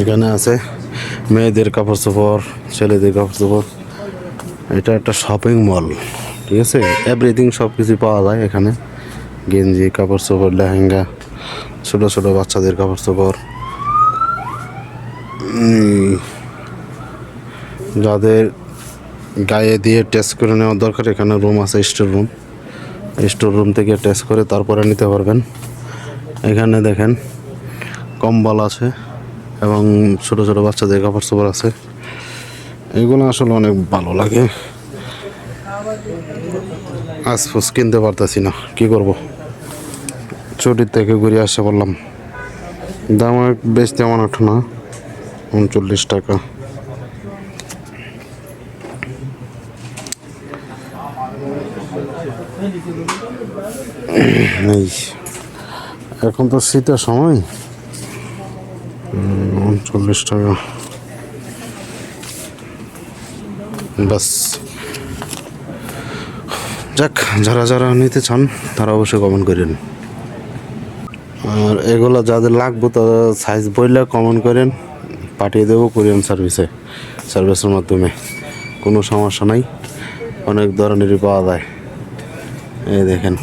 এখানে আছে মেয়েদের কাপড় চোপড়, ছেলেদের কাপড় চোপড়। এটা একটা শপিং মল ঠিক আছে? এভরিথিং সব কিছু পাওয়া যায় এখানে। গেঞ্জি, কাপড় চোপড়, লেহেঙ্গা, ছোটো ছোটো বাচ্চাদের কাপড় চোপড়। যাদের গায়ে দিয়ে টেস্ট করে নেওয়ার দরকার, এখানে রুম আছে স্টোর রুম স্টোর রুম থেকে টেস্ট করে তারপরে নিতে পারবেন। এখানে দেখেন, কম্বল আছে। এবং ছোট ছোট বাচ্চাদের কাপড় চোপড় আছে। এগুলো আসলে অনেক ভালো লাগে। আজফুস কিনতে পারতেছি না, কি করব? ছুটির থেকে ঘুরে আসতে বললাম। দাম বেশ তেমন ওঠে না, উনচল্লিশ টাকা। এখন তো শীতের সময়। উনচল্লিশ টাকা। বাস যাক, যারা যারা নিতে চান, তারা অবশ্যই কমেন্ট করেন। আর এগুলো যাদের লাগবে, তারা সাইজ বললে কমেন্ট করেন, পাঠিয়ে দেবো কোরিয়ান সার্ভিসে সার্ভিসের মাধ্যমে। কোনো সমস্যা নাই। অনেক ধরনেরই পাওয়া যায়। এই দেখেন।